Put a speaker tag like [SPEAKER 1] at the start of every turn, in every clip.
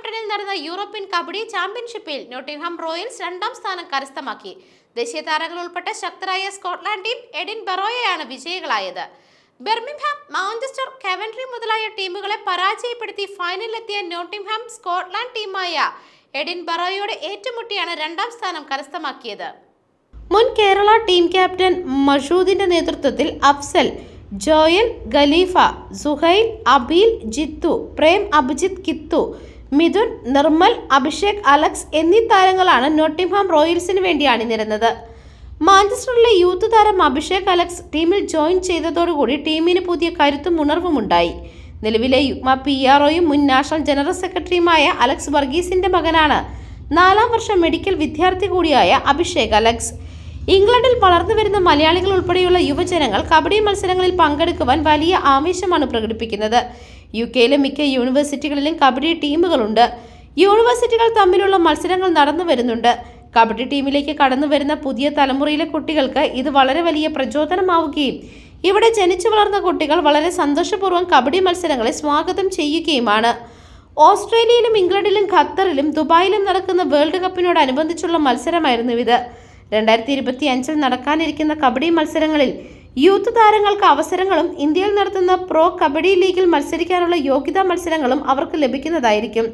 [SPEAKER 1] ഹാംപ്ടണിൽ നടന്ന യൂറോപ്യൻ കബഡി ചാമ്പ്യൻഷിപ്പിൽ Nottingham Royals രണ്ടാം സ്ഥാനം കരസ്ഥമാക്കി. ദേശീയ താരങ്ങൾ ഉൾപ്പെട്ട ശക്തരായ സ്കോട്ട്ലാൻഡ് ടീം എഡിൻ ബറോയയാണ് വിജയികളായത്. ബെർമിംഹാം മാഞ്ചസ്റ്റർ കവൻട്രി മുതലായ ടീമുകളെ പരാജയപ്പെടുത്തി ഫൈനലിലെത്തിയ നോട്ടിംഗ്ഹാം സ്കോട്ട്ലാൻഡ് ടീമായ എഡിൻ ബറോയോട് ഏറ്റുമുട്ടിയാണ് രണ്ടാം സ്ഥാനം കരസ്ഥമാക്കിയത്. മുൻ കേരള ടീം ക്യാപ്റ്റൻ മഷൂദിന്റെ നേതൃത്വത്തിൽ അഫ്സൽ ജോയൽ ഖലീഫ സുഹൈൽ അബീൽ ജിത്തു പ്രേം അഭിജിത് കിത്തു മിഥുൻ നിർമ്മൽ അഭിഷേക് അലക്സ് എന്നീ താരങ്ങളാണ് നോട്ടിംഗ്ഹാം റോയൽസിന് വേണ്ടി അണിനിരുന്നത്. മാഞ്ചസ്റ്ററിലെ യൂത്ത് താരം അഭിഷേക് അലക്സ് ടീമിൽ ജോയിൻ ചെയ്തതോടുകൂടി ടീമിന് പുതിയ കരുത്തും ഉണർവും ഉണ്ടായി. നിലവിലെ യുഗ്മ പി ആർ ഒയും മുൻ നാഷണൽ ജനറൽ സെക്രട്ടറിയുമായ അലക്സ് വർഗീസിന്റെ മകനാണ്. നാലാം വർഷ മെഡിക്കൽ വിദ്യാർത്ഥി കൂടിയായ അഭിഷേക് അലക്സ്. ഇംഗ്ലണ്ടിൽ വളർന്നു വരുന്ന മലയാളികൾ ഉൾപ്പെടെയുള്ള യുവജനങ്ങൾ കബഡി മത്സരങ്ങളിൽ പങ്കെടുക്കുവാൻ വലിയ ആവേശമാണ് പ്രകടിപ്പിക്കുന്നത്. യു കെയിലെ മിക്ക യൂണിവേഴ്സിറ്റികളിലും കബഡി ടീമുകളുണ്ട്. യൂണിവേഴ്സിറ്റികൾ തമ്മിലുള്ള മത്സരങ്ങൾ നടന്നു വരുന്നുണ്ട്. കബഡി ടീമിലേക്ക് കടന്നു വരുന്ന പുതിയ തലമുറയിലെ കുട്ടികൾക്ക് ഇത് വളരെ വലിയ പ്രചോദനമാവുകയും ഇവിടെ ജനിച്ചു വളർന്ന കുട്ടികൾ വളരെ സന്തോഷപൂർവം കബഡി മത്സരങ്ങളെ സ്വാഗതം ചെയ്യുകയുമാണ്. ഓസ്ട്രേലിയയിലും ഇംഗ്ലണ്ടിലും ഖത്തറിലും ദുബായിലും നടക്കുന്ന വേൾഡ് കപ്പിനോടനുബന്ധിച്ചുള്ള മത്സരമായിരുന്നു ഇത്. രണ്ടായിരത്തി ഇരുപത്തി അഞ്ചിൽ നടക്കാനിരിക്കുന്ന കബഡി മത്സരങ്ങളിൽ യൂത്ത് താരങ്ങൾക്ക് അവസരങ്ങളും ഇന്ത്യയിൽ നടത്തുന്ന പ്രോ കബഡി ലീഗിൽ മത്സരിക്കാനുള്ള യോഗ്യതാ മത്സരങ്ങളും അവർക്ക് ലഭിക്കുന്നതായിരിക്കും.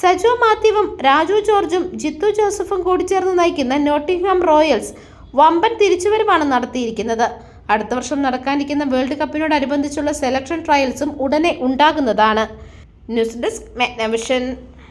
[SPEAKER 1] സജു മാത്യുവും രാജു ജോർജും ജിത്തു ജോസഫും കൂടി ചേർന്ന് നയിക്കുന്ന നോട്ടിംഗ്ഹാം റോയൽസ് വമ്പൻ തിരിച്ചുവരവാണ് നടത്തിയിരിക്കുന്നത്. അടുത്ത വർഷം നടക്കാനിരിക്കുന്ന വേൾഡ് കപ്പിനോടനുബന്ധിച്ചുള്ള സെലക്ഷൻ ട്രയൽസും ഉടനെ ഉണ്ടാകുന്നതാണ്. News desk മെഗ്നവിഷൻ.